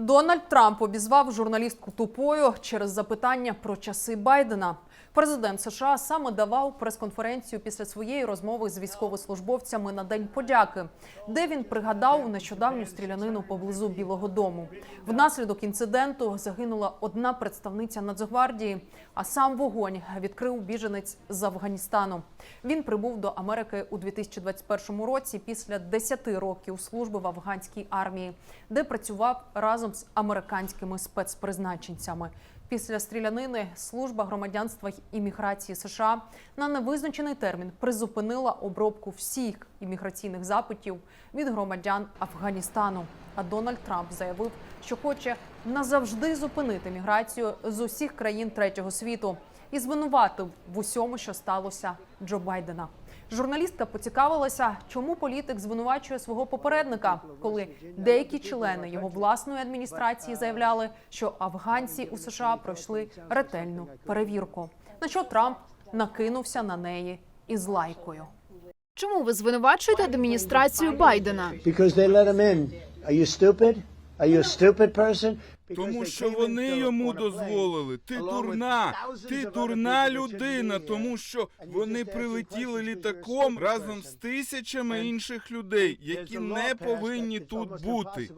Дональд Трамп обізвав журналістку тупою через запитання про часи Байдена. Президент США саме давав прес-конференцію після своєї розмови з військовослужбовцями на День подяки, де він пригадав нещодавню стрілянину поблизу Білого Дому. Внаслідок інциденту загинула одна представниця Нацгвардії, а сам вогонь відкрив біженець з Афганістану. Він прибув до Америки у 2021 році після 10 років служби в афганській армії, де працював разом з американськими спецпризначенцями. Після стрілянини служба громадянства імміграції США на невизначений термін призупинила обробку всіх імміграційних запитів від громадян Афганістану. А Дональд Трамп заявив, що хоче назавжди зупинити міграцію з усіх країн третього світу і звинуватив в усьому, що сталося Джо Байдена. Журналістка поцікавилася, чому політик звинувачує свого попередника, коли деякі члени його власної адміністрації заявляли, що афганці у США пройшли ретельну перевірку. На що Трамп накинувся на неї із лайкою. Чому ви звинувачуєте адміністрацію Байдена? Are you stupid? Are you a stupid person? Тому що вони йому дозволили. Ти дурна, ти дурна людина, тому що вони прилетіли літаком разом з тисячами інших людей, які не повинні тут бути.